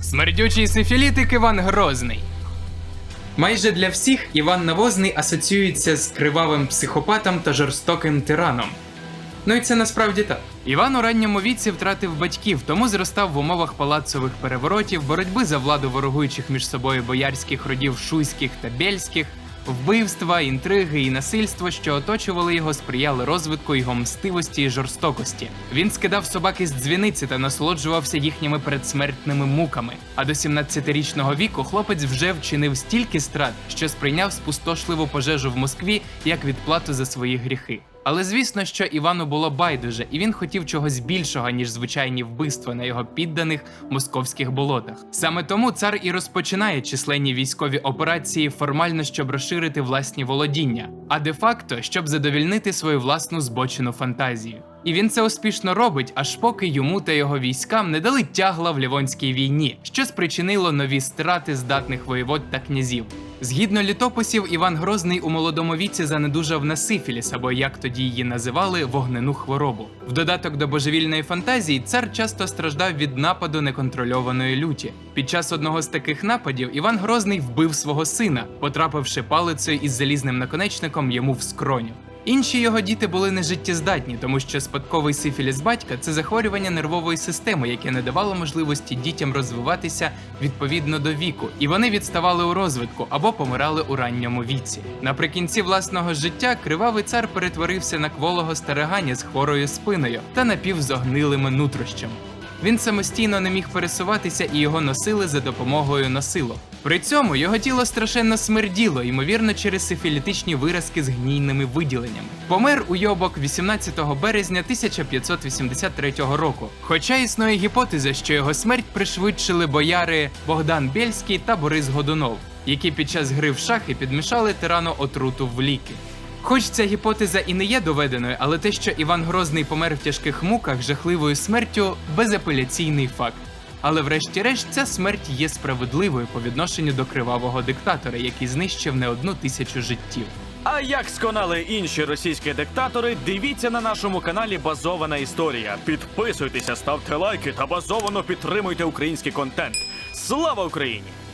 Смердючий сифілітик Іван Грозний. Майже для всіх Іван Навозний асоціюється з кривавим психопатом та жорстоким тираном. Ну і це насправді так. Іван у ранньому віці втратив батьків, тому зростав в умовах палацових переворотів, боротьби за владу ворогуючих між собою боярських родів шуйських та бєльських, вбивства, інтриги і насильство, що оточували його, сприяли розвитку його мстивості і жорстокості. Він скидав собаки з дзвіниці та насолоджувався їхніми передсмертними муками. А до 17-річного віку хлопець вже вчинив стільки страт, що сприйняв спустошливу пожежу в Москві як відплату за свої гріхи. Але звісно, що Івану було байдуже, і він хотів чогось більшого, ніж звичайні вбивства на його підданих московських болотах. Саме тому цар і розпочинає численні військові операції формально, щоб розширити власні володіння, а де-факто, щоб задовільнити свою власну збочену фантазію. І він це успішно робить, аж поки йому та його військам не дали тягла в Лівонській війні, що спричинило нові страти здатних воєвод та князів. Згідно літописів, Іван Грозний у молодому віці занедужав на сифіліс, або як тоді її називали, вогнену хворобу. В додаток до божевільної фантазії, цар часто страждав від нападу неконтрольованої люті. Під час одного з таких нападів Іван Грозний вбив свого сина, потрапивши палицею із залізним наконечником йому в скроню. Інші його діти були нежиттєздатні, тому що спадковий сифіліс батька це захворювання нервової системи, яке не давало можливості дітям розвиватися відповідно до віку, і вони відставали у розвитку або помирали у ранньому віці. Наприкінці власного життя кривавий цар перетворився на кволого стариганя з хворою спиною та напівзогнилими нутрощами. Він самостійно не міг пересуватися і його носили за допомогою носилок. При цьому його тіло страшенно смерділо, ймовірно, через сифілітичні виразки з гнійними виділеннями. Помер уйобок 18 березня 1583 року. Хоча існує гіпотеза, що його смерть пришвидшили бояри Богдан Бєльський та Борис Годунов, які під час гри в шахи підмішали тирану отруту в ліки. Хоч ця гіпотеза і не є доведеною, але те, що Іван Грозний помер в тяжких муках жахливою смертю, безапеляційний факт. Але врешті-решт ця смерть є справедливою по відношенню до кривавого диктатора, який знищив не одну тисячу життів. А як сконали інші російські диктатори, дивіться на нашому каналі Базована історія. Підписуйтеся, ставте лайки та базовано підтримуйте український контент. Слава Україні!